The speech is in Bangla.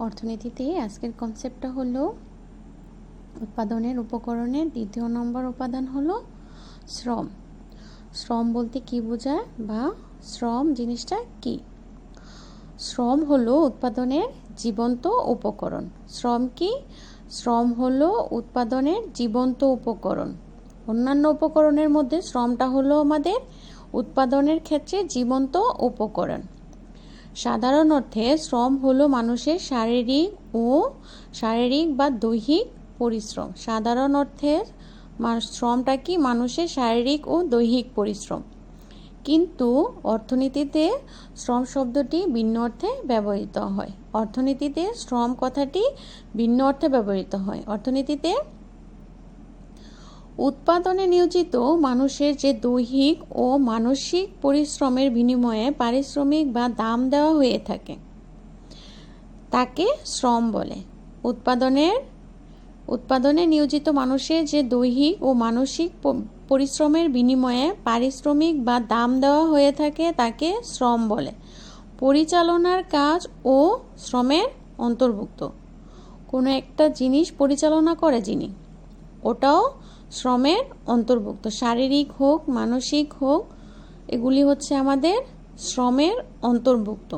অর্থনীতিতে আজকের কনসেপ্টটা হলো উৎপাদনের উপকরণের দ্বিতীয় নম্বর উপাদান হলো শ্রম। শ্রম বলতে কি বোঝায় বা শ্রম জিনিসটা কি? শ্রম হলো উৎপাদনের জীবন্ত উপকরণ। শ্রম কি? শ্রম হলো উৎপাদনের জীবন্ত উপকরণ। অন্যান্য উপকরণের মধ্যে শ্রমটা হলো আমাদের উৎপাদনের ক্ষেত্রে জীবন্ত উপকরণ। সাধারণ অর্থে শ্রম হলো মানুষের শারীরিক ও শারীরিক বা দৈহিক পরিশ্রম। সাধারণ অর্থে শ্রমটা কি? মানুষের শারীরিক ও দৈহিক পরিশ্রম। কিন্তু অর্থনীতিতে শ্রম শব্দটি ভিন্ন অর্থে ব্যবহৃত হয়। অর্থনীতিতে শ্রম কথাটি ভিন্ন অর্থে ব্যবহৃত হয়। অর্থনীতিতে উৎপাদনে নিয়োজিত মানুষের যে দৈহিক ও মানসিক পরিশ্রমের বিনিময়ে পারিশ্রমিক বা দাম দেওয়া হয়ে থাকে, তাকে শ্রম বলে। উৎপাদনের, উৎপাদনে নিয়োজিত মানুষের যে দৈহিক ও মানসিক পরিশ্রমের বিনিময়ে পারিশ্রমিক বা দাম দেওয়া হয়ে থাকে, তাকে শ্রম বলে। পরিচালনার কাজ ও শ্রমের অন্তর্ভুক্ত। কোনো একটা জিনিস পরিচালনা করে যিনি, ওটাও শ্রমের অন্তর্ভুক্ত শারীরিক হোক মানসিক হোক এগুলি হচ্ছে আমাদের শ্রমের অন্তর্ভুক্ত।